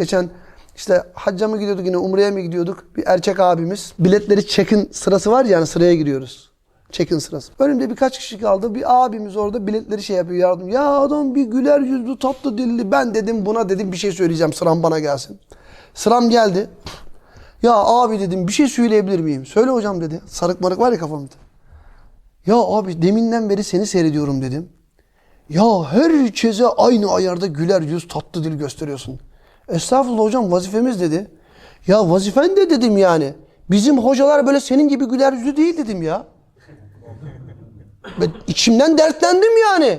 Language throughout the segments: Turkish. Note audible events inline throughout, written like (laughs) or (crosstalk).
Geçen işte hacca mı gidiyorduk yine umreye mi gidiyorduk? Bir erkek abimiz. Biletleri check-in sırası var ya yani sıraya giriyoruz. Check-in sırası. Önümde birkaç kişi kaldı. Bir abimiz orada biletleri şey yapıyor yardım. Ya adam bir güler yüzlü tatlı dilli. Ben dedim buna dedim bir şey söyleyeceğim sıram bana gelsin. Sıram geldi. Ya abi dedim bir şey söyleyebilir miyim? Söyle hocam dedi. Sarık marık var ya kafamda. Ya abi deminden beri seni seyrediyorum dedim. Ya herkese aynı ayarda güler yüz tatlı dil gösteriyorsun. Estağfurullah hocam vazifemiz dedi. Ya vazifen de dedim yani. Bizim hocalar böyle senin gibi güler yüzlü değil dedim ya. Ben içimden dertlendim yani.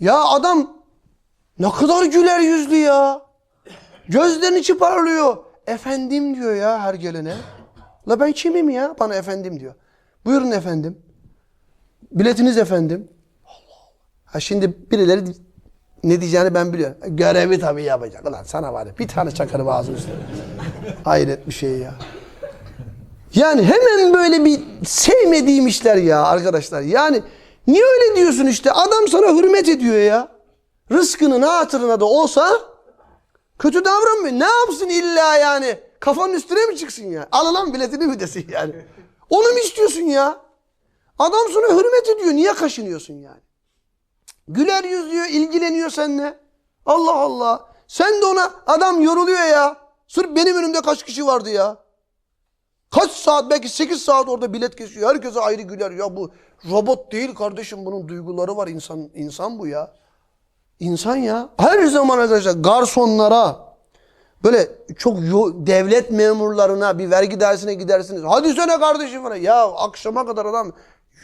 Ya adam ne kadar güler yüzlü ya. Gözlerin içi parlıyor. Efendim diyor ya her gelene. La ben kimim ya? Bana efendim diyor. Buyurun efendim. Biletiniz efendim. Ha şimdi birileri ne diyeceğini ben biliyorum. Görevi tabii yapacak. Ulan sana var ya bir tane çakarım ağzının üstüne. Hayret bir şey ya. Yani hemen böyle bir sevmediğim işler ya arkadaşlar. Yani niye öyle diyorsun işte? Adam sana hürmet ediyor ya. Rızkının hatırına da olsa kötü davranmıyor. Ne yapsın illa yani? Kafanın üstüne mi çıksın ya? Al lan biletini mi desin yani? Onu mu istiyorsun ya? Adam sana hürmet ediyor. Niye kaşınıyorsun yani? Güler yüzlüyor, ilgileniyor seninle. Allah Allah. Sen de ona adam yoruluyor ya. Sırf benim önümde kaç kişi vardı ya. Kaç saat belki 8 saat orada bilet kesiyor. Herkese ayrı güler. Ya bu robot değil kardeşim bunun duyguları var insan insan bu ya. İnsan ya. Her zaman arkadaşlar garsonlara böyle çok devlet memurlarına bir vergi dairesine gidersiniz. Hadi söyle kardeşim bana. Ya akşama kadar adam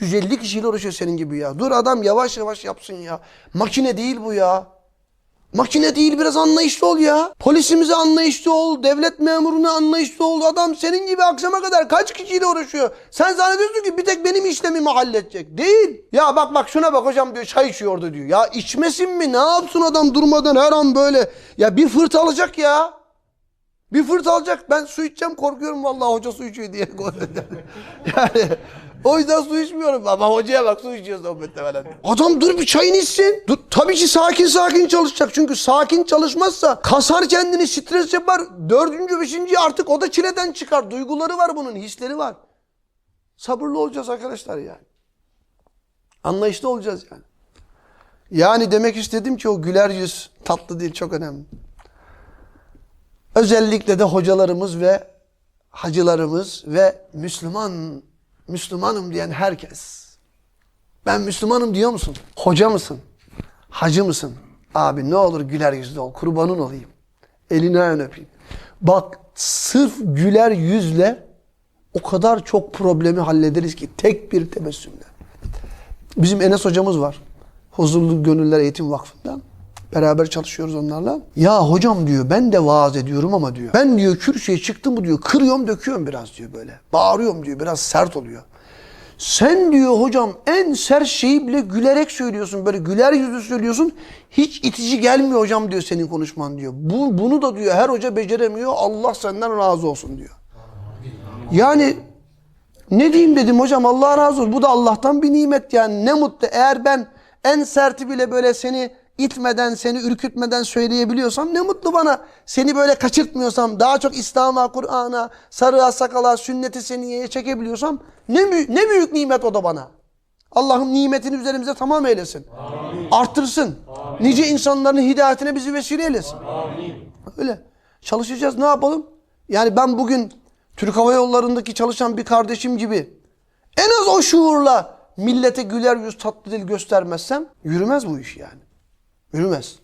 150 kişiyle uğraşıyor senin gibi ya. Dur adam yavaş yavaş yapsın ya. Makine değil bu ya. Makine değil biraz anlayışlı ol ya. Polisimize anlayışlı ol. Devlet memuruna anlayışlı ol. Adam senin gibi akşama kadar kaç kişiyle uğraşıyor. Sen zannediyorsun ki bir tek benim işlemimi halledecek. Değil. Ya bak bak şuna bak hocam diyor çay içiyor orada diyor. Ya içmesin mi? Ne yapsın adam durmadan her an böyle. Ya bir fırt alacak ya. Bir fırt alacak. Ben su içeceğim korkuyorum vallahi hoca su içiyor diye. (laughs) yani o yüzden su içmiyorum. Ama hocaya bak su içiyor sohbette falan. Adam dur bir çayını içsin. Dur, tabii ki sakin sakin çalışacak. Çünkü sakin çalışmazsa kasar kendini stres yapar. Dördüncü, beşinci artık o da çileden çıkar. Duyguları var bunun, hisleri var. Sabırlı olacağız arkadaşlar yani. Anlayışlı olacağız yani. Yani demek istedim ki o güler yüz tatlı değil çok önemli. Özellikle de hocalarımız ve hacılarımız ve Müslüman, Müslümanım diyen herkes. Ben Müslümanım diyor musun? Hoca mısın? Hacı mısın? Abi ne olur güler yüzlü ol, kurbanın olayım. Elini ayağını öpeyim. Bak sırf güler yüzle o kadar çok problemi hallederiz ki tek bir tebessümle. Bizim Enes hocamız var. Huzurlu Gönüller Eğitim Vakfı'ndan. Beraber çalışıyoruz onlarla. Ya hocam diyor ben de vaaz ediyorum ama diyor. Ben diyor kürsüye çıktım mı diyor kırıyorum döküyorum biraz diyor böyle. Bağırıyorum diyor biraz sert oluyor. Sen diyor hocam en sert şeyi bile gülerek söylüyorsun. Böyle güler yüzlü söylüyorsun. Hiç itici gelmiyor hocam diyor senin konuşman diyor. Bu, bunu da diyor her hoca beceremiyor. Allah senden razı olsun diyor. Yani ne diyeyim dedim hocam Allah razı olsun. Bu da Allah'tan bir nimet yani. Ne mutlu. Eğer ben en serti bile böyle seni itmeden, seni ürkütmeden söyleyebiliyorsam ne mutlu bana. Seni böyle kaçırtmıyorsam, daha çok İslam'a, Kur'an'a, sarığa, sakala, sünneti seniyeye çekebiliyorsam ne, ne büyük nimet o da bana. Allah'ım nimetini üzerimize tamam eylesin. Arttırsın. Nice insanların hidayetine bizi vesile eylesin. Öyle. Çalışacağız ne yapalım? Yani ben bugün Türk Hava Yolları'ndaki çalışan bir kardeşim gibi en az o şuurla millete güler yüz tatlı dil göstermezsem yürümez bu iş yani. Yürümez.